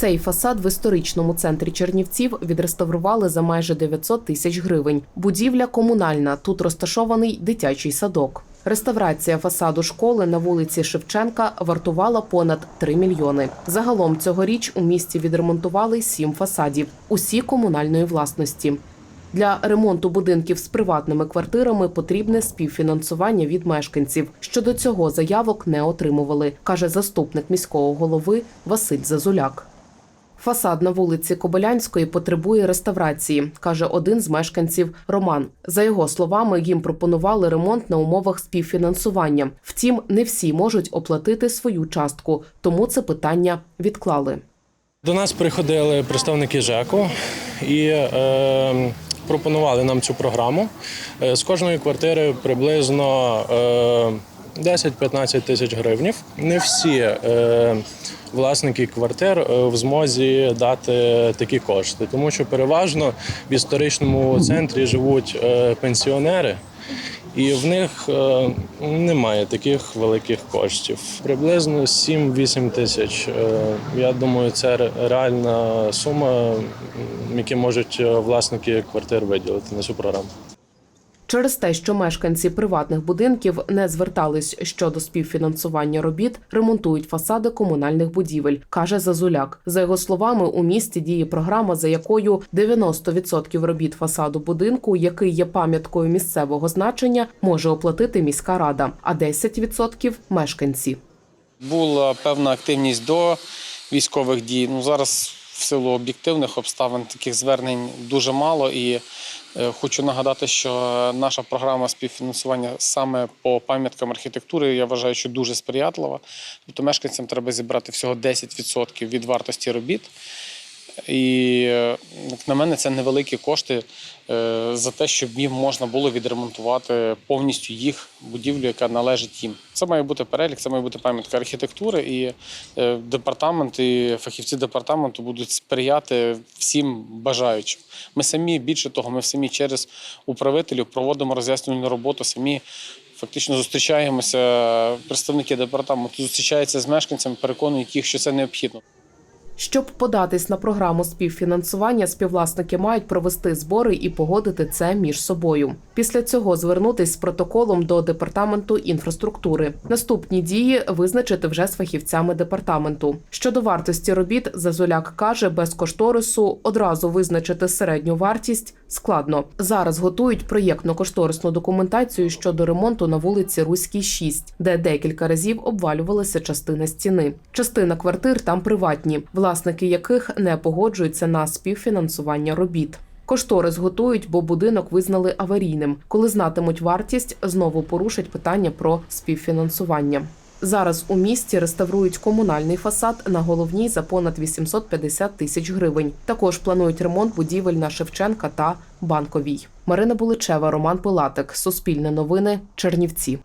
Цей фасад в історичному центрі Чернівців відреставрували за майже 900 тисяч гривень. Будівля комунальна. Тут розташований дитячий садок. Реставрація фасаду школи на вулиці Шевченка вартувала понад 3 мільйони. Загалом цьогоріч у місті відремонтували сім фасадів, усі комунальної власності. Для ремонту будинків з приватними квартирами потрібне співфінансування від мешканців. Щодо цього заявок не отримували, каже заступник міського голови Василь Зазуляк. Фасад на вулиці Кобилянської потребує реставрації, каже один з мешканців Роман. За його словами, їм пропонували ремонт на умовах співфінансування. Втім, не всі можуть оплатити свою частку, тому це питання відклали. До нас приходили представники ЖЕКу і е, пропонували нам цю програму. Е, З кожної квартири приблизно е, 10-15 тисяч гривнів. Не всі е, власники квартир е, в змозі дати такі кошти, тому що переважно в історичному центрі живуть е, пенсіонери. І в них е, немає таких великих коштів. Приблизно 7-8 тисяч. Е, я думаю, це реальна сума, які можуть е, власники квартир виділити на цю програму. Через те, що мешканці приватних будинків не звертались щодо співфінансування робіт, ремонтують фасади комунальних будівель, каже Зазуляк. За його словами, у місті діє програма, за якою 90% робіт фасаду будинку, який є пам'яткою місцевого значення, може оплатити міська рада, а 10% – мешканці. Була певна активність до військових дій. Ну зараз в силу об'єктивних обставин таких звернень дуже мало. І е, хочу нагадати, що наша програма співфінансування саме по пам'яткам архітектури я вважаю, що дуже сприятлива. Тобто мешканцям треба зібрати всього 10% від вартості робіт. І е, як на мене, це невеликі кошти е, за те, щоб їм можна було відремонтувати повністю їх будівлю, яка належить їм. Це має бути перелік, це має бути пам'ятка архітектури, і е, департамент і фахівці департаменту будуть сприяти всім бажаючим. Ми самі більше того, ми самі через управителів проводимо роз'яснювальну роботу, самі. Фактично зустрічаємося, представники департаменту зустрічаються з мешканцями, переконують їх, що це необхідно. Щоб податись на програму співфінансування, співвласники мають провести збори і погодити це між собою. Після цього звернутись з протоколом до департаменту інфраструктури. Наступні дії визначити вже з фахівцями департаменту. Щодо вартості робіт, Зазуляк каже, без кошторису одразу визначити середню вартість складно. Зараз готують проєктно-кошторисну документацію щодо ремонту на вулиці Руській 6, де декілька разів обвалювалася частина стіни. Частина квартир там приватні, власники яких не погоджуються на співфінансування робіт. Кошторис готують, бо будинок визнали аварійним. Коли знатимуть вартість, знову порушать питання про співфінансування. Зараз у місті реставрують комунальний фасад на головній за понад 850 тисяч гривень. Також планують ремонт будівель на Шевченка та Банковій. Марина Буличева, Роман Пилатик. Суспільне новини. Чернівці.